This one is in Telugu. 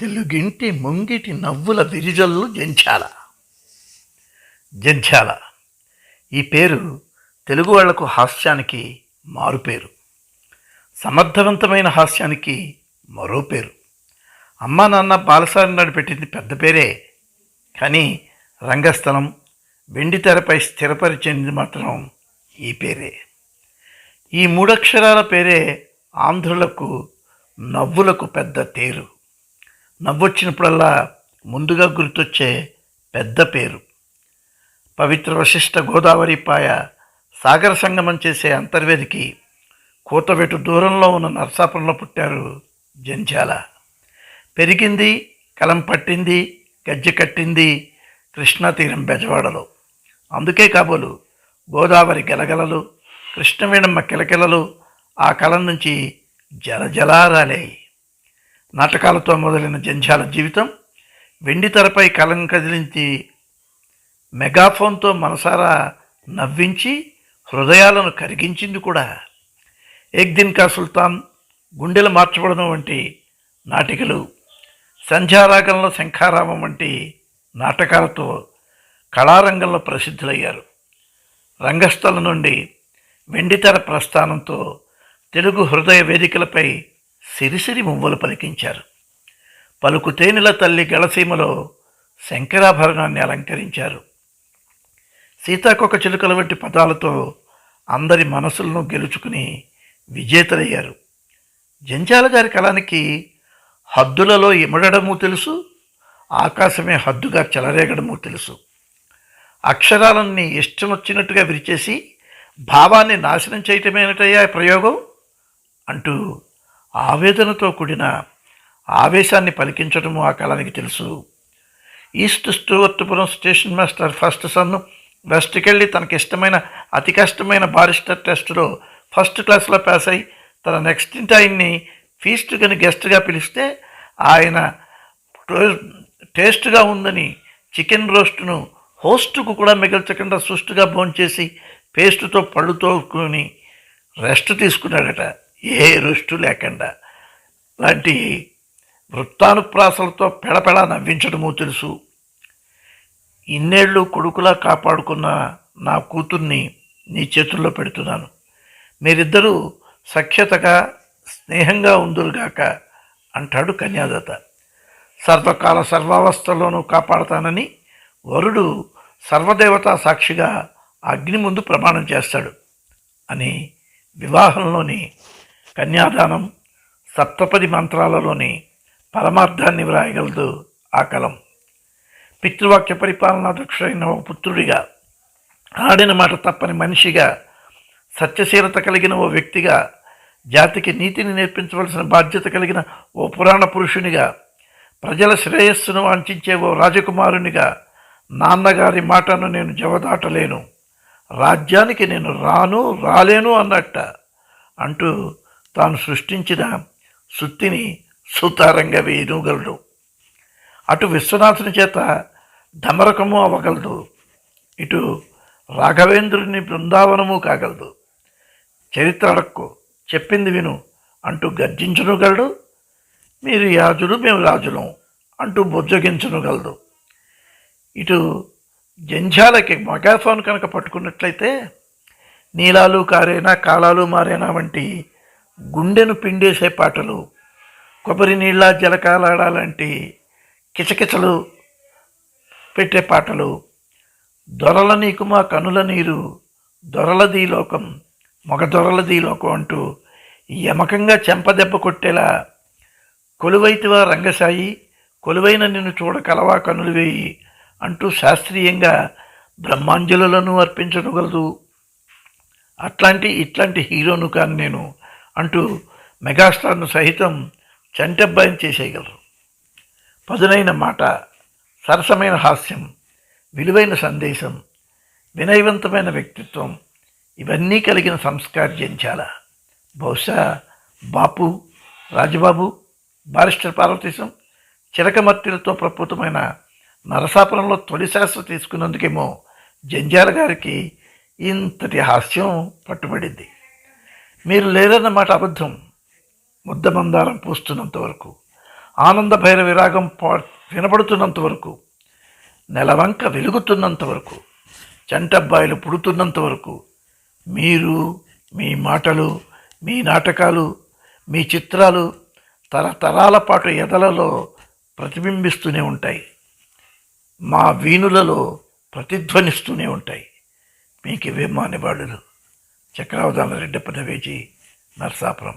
తెలుగింటి ముంగిటి నవ్వుల విరిజల్లు జంఛాల జంఛాల ఈ పేరు తెలుగు వాళ్ళకు హాస్యానికి మారుపేరు సమర్థవంతమైన హాస్యానికి మరో పేరు. అమ్మా నాన్న బాలసారి నాడు పెట్టింది పెద్ద పేరే. కానీ రంగస్థలం వెండి తెరపై స్థిరపరిచింది మాత్రం ఈ పేరే. ఈ మూడక్షరాల పేరే ఆంధ్రులకు నవ్వులకు పెద్ద తేరు. నవ్వొచ్చినప్పుడల్లా ముందుగా గుర్తొచ్చే పెద్ద పేరు. పవిత్ర వశిష్ట గోదావరి పాయ సాగర సంగమం చేసే అంతర్వేదికి కూతవెటు దూరంలో ఉన్న నర్సాపురంలో పుట్టారు జంజాల పెరిగింది కలం పట్టింది గజ్జె కట్టింది కృష్ణా తీరం బెజవాడలో. అందుకే కాబోలు గోదావరి గలగలలు కృష్ణవేణమ్మ కిలకిలలు ఆ కలం నుంచి జలజలారాలేయి. నాటకాలతో మొదలైన జంధ్యాల జీవితం వెండి తెరపై కలం కదిలించి మెగాఫోన్తో మనసారా నవ్వించి హృదయాలను కరిగించింది కూడా. ఎగ్దిన్ కా సుల్తాన్ గుండెలు మార్చబడడం వంటి నాటికలు సంధ్యారాగంలో శంఖారామం వంటి నాటకాలతో కళారంగంలో ప్రసిద్ధులయ్యారు. రంగస్థలం నుండి వెండితెర ప్రస్థానంతో తెలుగు హృదయ వేదికలపై సిరిసిరి మువ్వలు పలికించారు. పలుకు తేనెల తల్లి గళసీమలో శంకరాభరణాన్ని అలంకరించారు. సీతాకొక చిలుకల వంటి పదాలతో అందరి మనసులను గెలుచుకుని విజేతలయ్యారు. జంజాల గారి కళానికి హద్దులలో ఇమడడము తెలుసు ఆకాశమే హద్దుగా చెలరేగడము తెలుసు. అక్షరాలన్నీ ఇష్టం వచ్చినట్టుగా విరిచేసి భావాన్ని నాశనం చేయటమేనటయ్యా ప్రయోగం? అంటూ ఆవేదనతో కూడిన ఆవేశాన్ని పలికించడము ఆ కళానికి తెలుసు. East Stuartpuram station master first సన్ను వెస్ట్కెళ్ళి తనకి ఇష్టమైన అతి కష్టమైన బారిస్టర్ టెస్టులో ఫస్ట్ క్లాస్లో పాస్ అయి తన నెక్స్ట్ టైంని ఫీస్ట్ కానీ గెస్ట్గా పిలిస్తే ఆయన టేస్ట్గా ఉందని చికెన్ రోస్ట్ను హోస్ట్కు కూడా మిగల్చకుండా సుష్టుగా భోంచేసి పేస్టుతో పళ్ళుతో కొని రెస్ట్ తీసుకున్నాడట. ఏ రుష్టు లేకుండా. లాంటి వృత్తానుప్రాసలతో పెడపెడ నవ్వించడమో తెలుసు. ఇన్నేళ్ళు కొడుకులా కాపాడుకున్న నా కూతుర్ని నీ చేతుల్లో పెడుతున్నాను. మీరిద్దరూ సఖ్యతగా స్నేహంగా ఉందురుగాక అంటాడు కన్యాదత. సర్వకాల సర్వావస్థలోనూ కాపాడతానని వరుడు సర్వదేవతా సాక్షిగా అగ్ని ముందు ప్రమాణం చేస్తాడు అని వివాహంలోని కన్యాదానం సప్తపది మంత్రాలలోని పరమార్థాన్ని వ్రాయగలదు ఆ కలం. పితృవాక్య పరిపాలనా దక్షుడైన ఓ పుత్రుడిగా ఆడిన మాట తప్పని మనిషిగా సత్యశీలత కలిగిన ఓ వ్యక్తిగా జాతికి నీతిని నేర్పించవలసిన బాధ్యత కలిగిన ఓ పురాణ పురుషునిగా ప్రజల శ్రేయస్సును వాంఛించే ఓ రాజకుమారునిగా నాన్నగారి మాటను నేను జవదాటలేను. రాజ్యానికి నేను రాను రాలేను అన్నట్ట అంటూ తాను సృష్టించిన సుత్తిని సుతారంగా వేయగలడు అటు విశ్వనాథుని చేత ధమరకము అవ్వగలదు ఇటు రాఘవేంద్రుని బృందావనము కాగలదు. చరిత్ర అడక్కు చెప్పింది విను అంటూ గర్జించనుగలడు మీరు యాజులు మేము రాజులం అంటూ బుజ్జగించనుగలదు ఇటు జంఝాలకి మెగాఫోన్ కనుక పట్టుకున్నట్లయితే నీలాలు కారేనా కాలాలు మారేనా వంటి గుండెను పిండేసే పాటలు కొబ్బరి నీళ్ళ జలకాలాడాలంటి కిచకిచలు పెట్టే పాటలు దొరల నీకు మా కనుల నీరు దొరలది లోకం మగ దొరలది లోకం అంటూ యమకంగా చెంపదెబ్బ కొట్టేలా కొలువైతివా రంగసాయి కొలువైన నిన్ను చూడ కలవా కనులు వేయి అంటూ శాస్త్రీయంగా బ్రహ్మాంజలులను అర్పించగలదు అట్లాంటి ఇట్లాంటి హీరోను కాను నేను. అంటూ మెగాస్టార్ను సహితం చంటబ్బాయిని చేసేయగలరు. పదునైన మాట సరసమైన హాస్యం విలువైన సందేశం వినయవంతమైన వ్యక్తిత్వం ఇవన్నీ కలిగిన సంస్కార జంచాల బహుశా బాపు రాజబాబు బారిస్టర్ పార్వతీశం చిరకమర్తిలతో ప్రపుతమైన నరసాపురంలో తొలి శాస్త్ర తీసుకున్నందుకేమో జంజాల గారికి ఇంతటి హాస్యం పట్టుబడింది. మీరు లేరన్నమాట అబద్ధం. ముద్దమందారం పూస్తున్నంత వరకు ఆనంద భైర విరాగం పా వినపడుతున్నంత వరకు నెలవంక వెలుగుతున్నంత వరకు చంటబ్బాయిలు పుడుతున్నంత వరకు మీరు మీ మాటలు మీ నాటకాలు మీ చిత్రాలు తరతరాల పాటు ఎదలలో ప్రతిబింబిస్తూనే ఉంటాయి. మా వీణులలో ప్రతిధ్వనిస్తూనే ఉంటాయి. మీకు ఇవే మానివాడులు చక్రావధాన రెడ్డప్ప నవేజీ నర్సాపురం.